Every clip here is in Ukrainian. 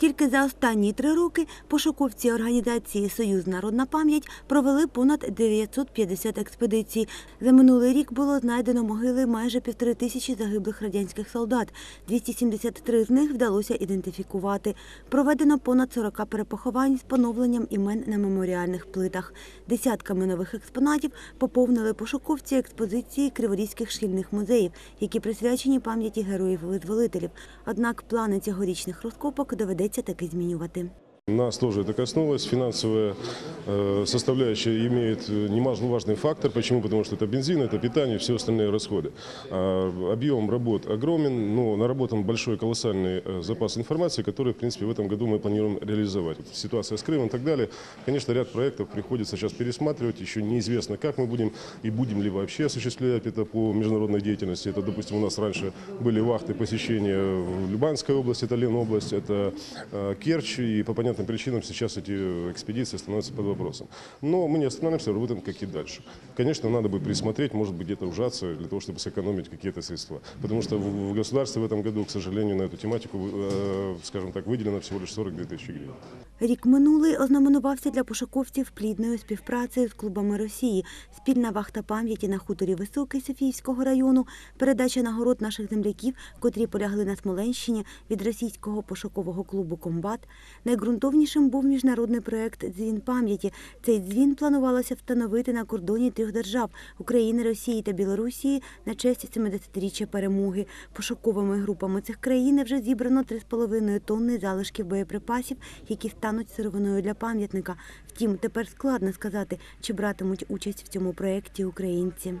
Тільки за останні три роки пошуковці організації Союз Народна пам'ять провели понад 950 експедицій. За минулий рік було знайдено могили майже півтори тисячі загиблих радянських солдат. 273 з них вдалося ідентифікувати. Проведено понад 40 перепоховань з поновленням імен на меморіальних плитах. Десятками нових експонатів поповнили пошуковці експозиції криворізьких шкільних музеїв, які присвячені пам'яті героїв-визволителів. Однак плани цьогорічних розкопок доведеться таки змінювати. Нас тоже это коснулось. Финансовая э, составляющая имеет э, немаловажный фактор. Почему? Потому что это бензин, это питание, все остальные расходы. А, объем работ огромен, но наработан большой колоссальный э, запас информации, который, в принципе, в этом году мы планируем реализовать. Ситуация с Крымом и так далее. Конечно, ряд проектов приходится сейчас пересматривать. Еще неизвестно, как мы будем и будем ли вообще осуществлять это по международной деятельности. Это, допустим, у нас раньше были вахты посещения в Любанской области, это Ленобласть, это Керчь, и по понятным причинам сейчас эти экспедиции становятся под вопросом. Но мы не останавливаемся, работаем как и дальше. Конечно, надо бы присмотреть, может быть, где-то ужаться для того, чтобы сэкономить какие-то средства. Потому что в в государстве в этом году, к сожалению, на эту тематику, э, скажем так, выделено всего лишь 42 тысячи гривен. Рік минулий ознаменувався для пошуковців плідною співпрацею з клубами Росії, спільна вахта пам'яті на хуторі Високий Софіївського району, передача нагород наших земляків, котрі полягли на Смоленщині від російського пошукового клубу Комбат. Найґрунтовнішим був міжнародний проект Дзвін пам'яті. Цей дзвін планувалося встановити на кордоні трьох держав України, Росії та Білорусії на честь 70-річчя перемоги. Пошуковими групами цих країн вже зібрано 3,5 тонни залишків боєприпасів, які стануть сировиною для пам'ятника. Втім, тепер складно сказати, чи братимуть участь в цьому проєкті українці.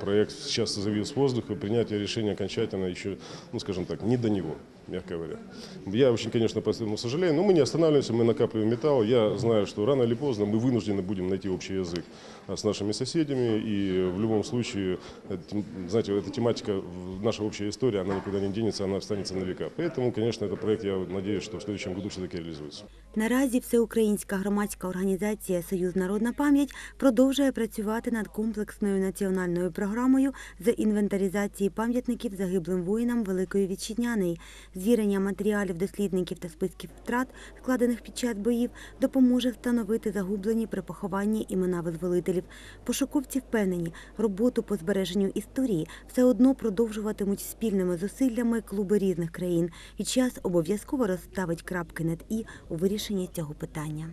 Проект сейчас завис в воздух, и принятие решения окончательно еще, ну, скажем так, не до него, мягко говоря. Я очень, конечно, по этому сожалею, но мы не останавливаемся, мы накапливаем металл. Я знаю, что рано или поздно мы вынуждены будем найти общий язык а, с нашими соседями, и в любом случае, э, тем- знаете, эта тематика, в- наша общая история, она никуда не денется, она останется на века. Поэтому, конечно, этот проект, я надеюсь, что в следующем году все-таки реализуется. Наразі всеукраїнська громадська організація Союз Народна пам'ять продовжує працювати над комплексною національною програмою з інвентаризації пам'ятників загиблим воїнам Великої Вітчизняної. Звірення матеріалів дослідників та списків втрат, складених під час боїв, допоможе встановити загублені при похованні імена визволителів. Пошуковці впевнені, роботу по збереженню історії все одно продовжуватимуть спільними зусиллями клуби різних країн, і час обов'язково розставить крапки над і у вирішенні цього питання.